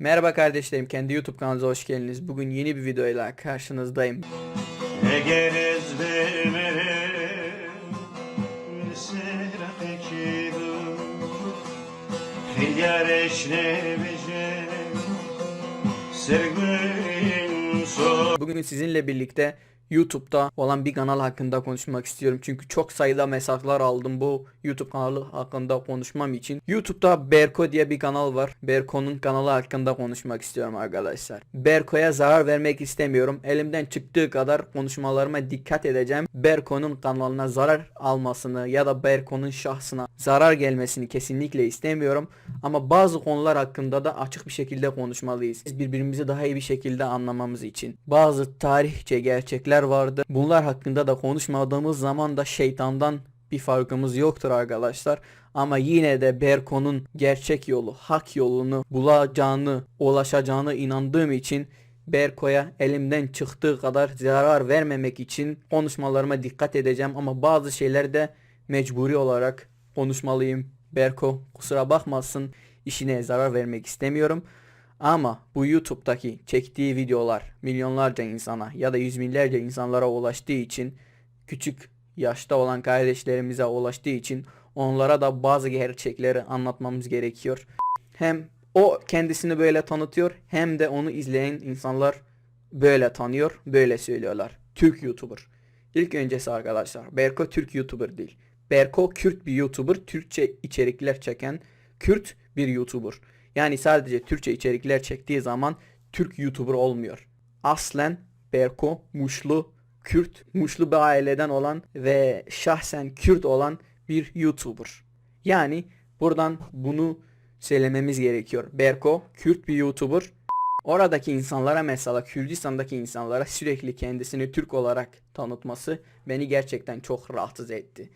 Merhaba kardeşlerim, kendi YouTube kanalınıza hoş geldiniz. Bugün yeni bir videoyla karşınızdayım. Bugün sizinle birlikte YouTube'da olan bir kanal hakkında konuşmak istiyorum. Çünkü çok sayıda mesajlar aldım bu YouTube kanalı hakkında konuşmam için. YouTube'da Berko diye bir kanal var. Berko'nun kanalı hakkında konuşmak istiyorum arkadaşlar. Berko'ya zarar vermek istemiyorum. Elimden çıktığı kadar konuşmalarıma dikkat edeceğim. Berko'nun kanalına zarar almasını ya da Berko'nun şahsına zarar gelmesini kesinlikle istemiyorum. Ama bazı konular hakkında da açık bir şekilde konuşmalıyız. Biz birbirimizi daha iyi bir şekilde anlamamız için. Bazı tarihçe gerçekler vardı. Bunlar hakkında da konuşmadığımız zaman da şeytandan bir farkımız yoktur arkadaşlar. Ama yine de Berko'nun gerçek yolu, hak yolunu bulacağını, ulaşacağını inandığım için Berko'ya elimden çıktığı kadar zarar vermemek için konuşmalarıma dikkat edeceğim ama bazı şeyler de mecburi olarak konuşmalıyım. Berko kusura bakmasın işine zarar vermek istemiyorum. Ama bu YouTube'daki çektiği videolar milyonlarca insana ya da yüz binlerce insanlara ulaştığı için küçük yaşta olan kardeşlerimize ulaştığı için onlara da bazı gerçekleri anlatmamız gerekiyor. Hem o kendisini böyle tanıtıyor hem de onu izleyen insanlar böyle tanıyor, böyle söylüyorlar. Türk YouTuber. İlk öncesi arkadaşlar Berko Türk YouTuber değil. Berko Kürt bir YouTuber, Türkçe içerikler çeken Kürt bir YouTuber. Yani sadece Türkçe içerikler çektiği zaman Türk YouTuber olmuyor. Aslen Berko Muşlu Kürt, Muşlu bir aileden olan ve şahsen Kürt olan bir YouTuber. Yani buradan bunu söylememiz gerekiyor. Berko Kürt bir YouTuber. Oradaki insanlara mesela Kürdistan'daki insanlara sürekli kendisini Türk olarak tanıtması beni gerçekten çok rahatsız etti.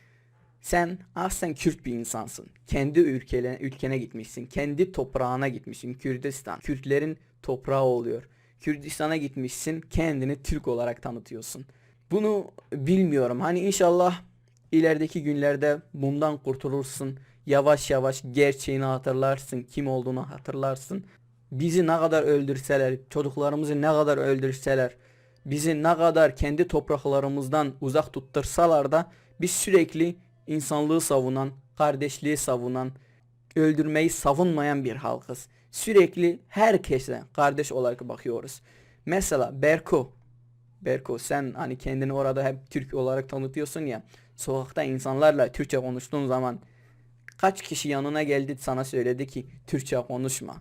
Sen aslen Kürt bir insansın. Kendi ülkene, ülkene gitmişsin. Kendi toprağına gitmişsin. Kürdistan. Kürtlerin toprağı oluyor. Kürdistan'a gitmişsin. Kendini Türk olarak tanıtıyorsun. Bunu bilmiyorum. Hani inşallah ilerideki günlerde bundan kurtulursun. Yavaş yavaş gerçeğini hatırlarsın. Kim olduğunu hatırlarsın. Bizi ne kadar öldürseler, çocuklarımızı ne kadar öldürseler, bizi ne kadar kendi topraklarımızdan uzak tuttursalar da biz sürekli insanlığı savunan, kardeşliği savunan, öldürmeyi savunmayan bir halkız. Sürekli herkese kardeş olarak bakıyoruz. Mesela Berko. Berko sen hani kendini orada hep Türk olarak tanıtıyorsun ya. Sokakta insanlarla Türkçe konuştuğun zaman kaç kişi yanına geldi sana söyledi ki Türkçe konuşma.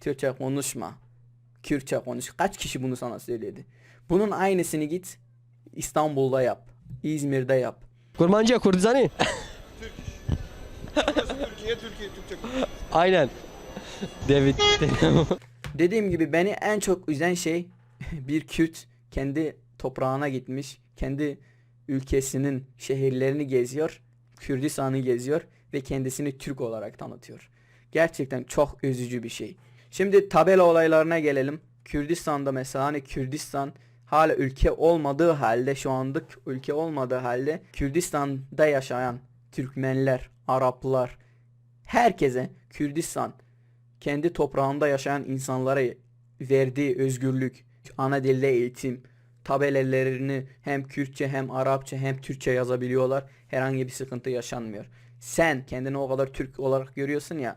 Türkçe konuşma. Kürtçe konuş. Kaç kişi bunu sana söyledi? Bunun aynısını git İstanbul'da yap. İzmir'de yap. Kurmancı Kurdizani. Türkiye, Türkiye, Türkçe. Aynen. David. Dediğim gibi beni en çok üzen şey bir Kürt kendi toprağına gitmiş, kendi ülkesinin şehirlerini geziyor, Kürdistan'ı geziyor ve kendisini Türk olarak tanıtıyor. Gerçekten çok üzücü bir şey. Şimdi tabela olaylarına gelelim. Kürdistan'da mesela hani Kürdistan hala ülke olmadığı halde şu anlık ülke olmadığı halde Kürdistan'da yaşayan Türkmenler, Araplar herkese Kürdistan kendi toprağında yaşayan insanlara verdiği özgürlük, ana dilde eğitim, tabelelerini hem Kürtçe hem Arapça hem Türkçe yazabiliyorlar. Herhangi bir sıkıntı yaşanmıyor. Sen kendini o kadar Türk olarak görüyorsun ya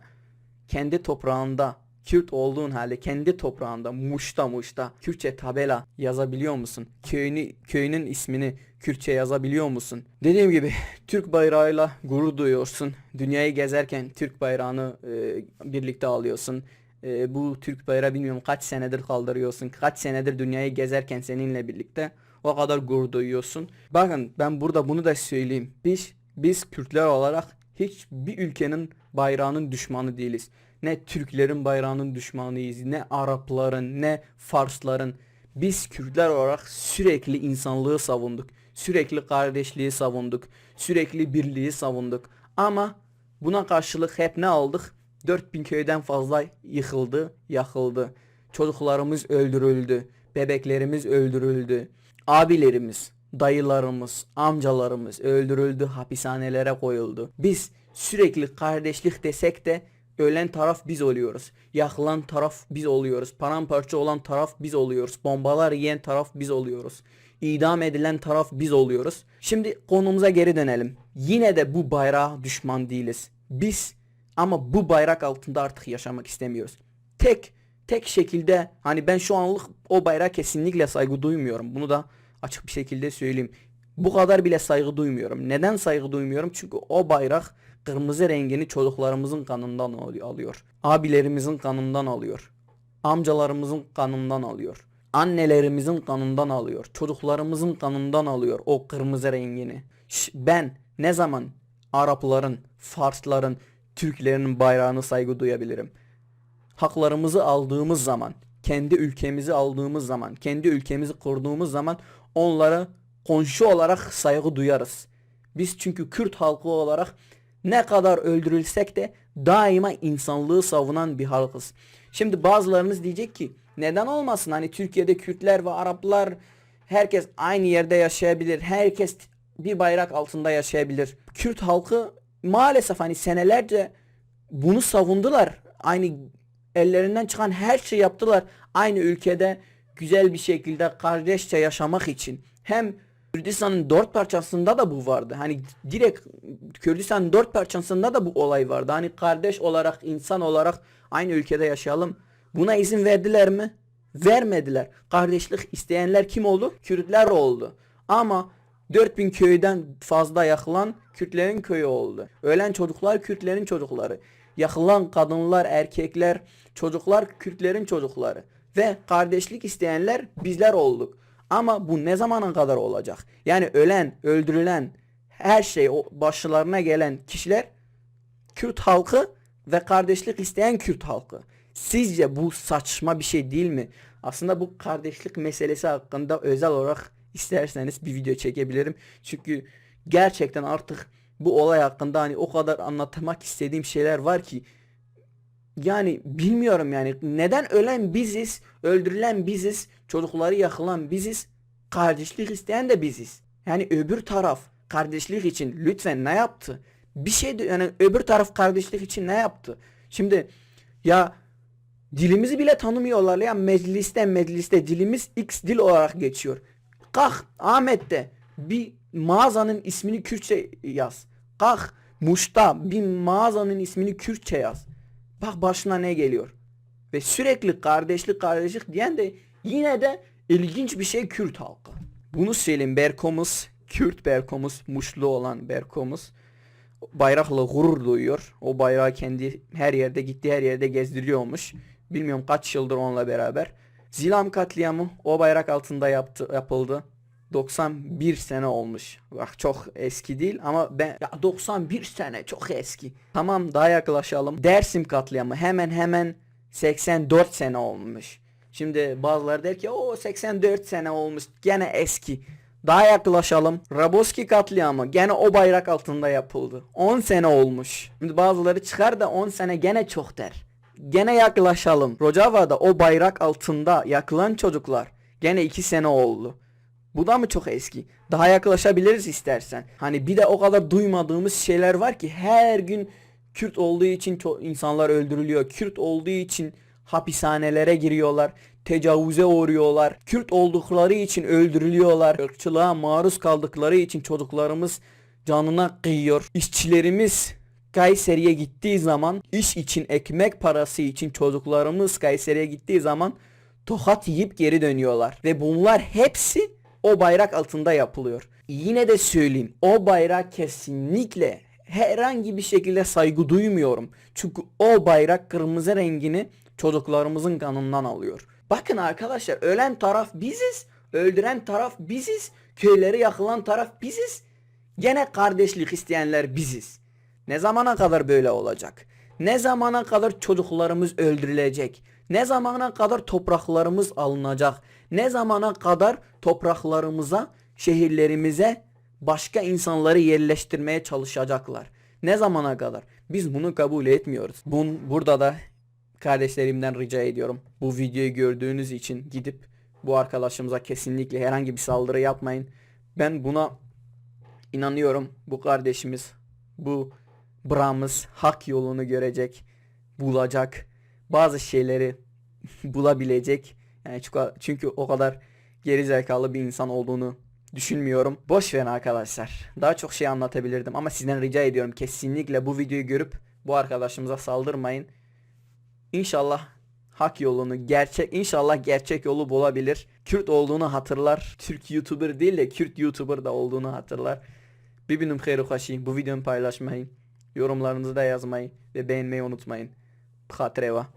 kendi toprağında Kürt olduğun halde kendi toprağında Muş'ta Muş'ta Kürtçe tabela yazabiliyor musun? Köyünü, köyünün ismini Kürtçe yazabiliyor musun? Dediğim gibi Türk bayrağıyla gurur duyuyorsun. Dünyayı gezerken Türk bayrağını e, birlikte alıyorsun. E, bu Türk bayrağı bilmiyorum kaç senedir kaldırıyorsun. Kaç senedir dünyayı gezerken seninle birlikte o kadar gurur duyuyorsun. Bakın ben burada bunu da söyleyeyim. Biz biz Kürtler olarak hiçbir ülkenin bayrağının düşmanı değiliz. Ne Türklerin bayrağının düşmanıyız, ne Arapların, ne Farsların. Biz Kürtler olarak sürekli insanlığı savunduk. Sürekli kardeşliği savunduk. Sürekli birliği savunduk. Ama buna karşılık hep ne aldık? 4000 köyden fazla yıkıldı, yakıldı. Çocuklarımız öldürüldü. Bebeklerimiz öldürüldü. Abilerimiz, dayılarımız, amcalarımız öldürüldü, hapishanelere koyuldu. Biz sürekli kardeşlik desek de ölen taraf biz oluyoruz. Yakılan taraf biz oluyoruz. Paramparça olan taraf biz oluyoruz. Bombalar yiyen taraf biz oluyoruz. İdam edilen taraf biz oluyoruz. Şimdi konumuza geri dönelim. Yine de bu bayrağa düşman değiliz. Biz ama bu bayrak altında artık yaşamak istemiyoruz. Tek tek şekilde hani ben şu anlık o bayrağa kesinlikle saygı duymuyorum. Bunu da açık bir şekilde söyleyeyim. Bu kadar bile saygı duymuyorum. Neden saygı duymuyorum? Çünkü o bayrak kırmızı rengini çocuklarımızın kanından al- alıyor. Abilerimizin kanından alıyor. Amcalarımızın kanından alıyor. Annelerimizin kanından alıyor. Çocuklarımızın kanından alıyor o kırmızı rengini. Ş- ben ne zaman Arapların, Farsların, Türklerin bayrağını saygı duyabilirim? haklarımızı aldığımız zaman, kendi ülkemizi aldığımız zaman, kendi ülkemizi kurduğumuz zaman onlara komşu olarak saygı duyarız. Biz çünkü Kürt halkı olarak ne kadar öldürülsek de daima insanlığı savunan bir halkız. Şimdi bazılarınız diyecek ki neden olmasın hani Türkiye'de Kürtler ve Araplar herkes aynı yerde yaşayabilir. Herkes bir bayrak altında yaşayabilir. Kürt halkı maalesef hani senelerce bunu savundular. Aynı ellerinden çıkan her şeyi yaptılar. Aynı ülkede güzel bir şekilde kardeşçe yaşamak için. Hem Kürdistan'ın dört parçasında da bu vardı. Hani direkt Kürdistan'ın dört parçasında da bu olay vardı. Hani kardeş olarak, insan olarak aynı ülkede yaşayalım. Buna izin verdiler mi? Vermediler. Kardeşlik isteyenler kim oldu? Kürtler oldu. Ama 4000 köyden fazla yakılan Kürtlerin köyü oldu. Ölen çocuklar Kürtlerin çocukları. Yakılan kadınlar, erkekler, çocuklar Kürtlerin çocukları. Ve kardeşlik isteyenler bizler olduk. Ama bu ne zamana kadar olacak? Yani ölen, öldürülen, her şey o başlarına gelen kişiler Kürt halkı ve kardeşlik isteyen Kürt halkı. Sizce bu saçma bir şey değil mi? Aslında bu kardeşlik meselesi hakkında özel olarak isterseniz bir video çekebilirim. Çünkü gerçekten artık bu olay hakkında hani o kadar anlatmak istediğim şeyler var ki yani bilmiyorum yani neden ölen biziz, öldürülen biziz, çocukları yakılan biziz, kardeşlik isteyen de biziz. Yani öbür taraf kardeşlik için lütfen ne yaptı? Bir şey de- yani öbür taraf kardeşlik için ne yaptı? Şimdi ya dilimizi bile tanımıyorlar ya mecliste mecliste dilimiz X dil olarak geçiyor. Kalk Ahmet'te bir mağazanın ismini Kürtçe yaz. Kalk Muş'ta bir mağazanın ismini Kürtçe yaz. Bak başına ne geliyor. Ve sürekli kardeşlik kardeşlik diyen de yine de ilginç bir şey Kürt halkı. Bunu söyleyeyim Berkomuz, Kürt Berkomuz, Muşlu olan Berkomuz bayrakla gurur duyuyor. O bayrağı kendi her yerde gitti her yerde gezdiriyormuş. Bilmiyorum kaç yıldır onunla beraber. Zilam katliamı o bayrak altında yaptı, yapıldı. 91 sene olmuş. Bak çok eski değil ama ben ya 91 sene çok eski. Tamam daha yaklaşalım. Dersim katliamı hemen hemen 84 sene olmuş. Şimdi bazıları der ki o 84 sene olmuş gene eski. Daha yaklaşalım. Raboski katliamı gene o bayrak altında yapıldı. 10 sene olmuş. Şimdi bazıları çıkar da 10 sene gene çok der. Gene yaklaşalım. Rojava'da o bayrak altında yakılan çocuklar gene 2 sene oldu. Bu da mı çok eski? Daha yaklaşabiliriz istersen. Hani bir de o kadar duymadığımız şeyler var ki her gün Kürt olduğu için insanlar öldürülüyor. Kürt olduğu için hapishanelere giriyorlar. Tecavüze uğruyorlar. Kürt oldukları için öldürülüyorlar. Irkçılığa maruz kaldıkları için çocuklarımız canına kıyıyor. İşçilerimiz Kayseri'ye gittiği zaman iş için ekmek parası için çocuklarımız Kayseri'ye gittiği zaman tokat yiyip geri dönüyorlar. Ve bunlar hepsi o bayrak altında yapılıyor. Yine de söyleyeyim o bayrak kesinlikle herhangi bir şekilde saygı duymuyorum. Çünkü o bayrak kırmızı rengini çocuklarımızın kanından alıyor. Bakın arkadaşlar ölen taraf biziz, öldüren taraf biziz, köyleri yakılan taraf biziz. Gene kardeşlik isteyenler biziz. Ne zamana kadar böyle olacak? Ne zamana kadar çocuklarımız öldürülecek? Ne zamana kadar topraklarımız alınacak? Ne zamana kadar topraklarımıza, şehirlerimize başka insanları yerleştirmeye çalışacaklar? Ne zamana kadar? Biz bunu kabul etmiyoruz. Bun, burada da kardeşlerimden rica ediyorum. Bu videoyu gördüğünüz için gidip bu arkadaşımıza kesinlikle herhangi bir saldırı yapmayın. Ben buna inanıyorum. Bu kardeşimiz, bu Bramız hak yolunu görecek bulacak. Bazı şeyleri bulabilecek. Yani çünkü, o kadar geri zekalı bir insan olduğunu düşünmüyorum. Boş verin arkadaşlar. Daha çok şey anlatabilirdim ama sizden rica ediyorum kesinlikle bu videoyu görüp bu arkadaşımıza saldırmayın. İnşallah hak yolunu gerçek inşallah gerçek yolu bulabilir. Kürt olduğunu hatırlar. Türk YouTuber değil de Kürt YouTuber da olduğunu hatırlar. Bibinum khairu khashi. Bu videomu paylaşmayı, yorumlarınızı da yazmayı ve beğenmeyi unutmayın. Bxatreva.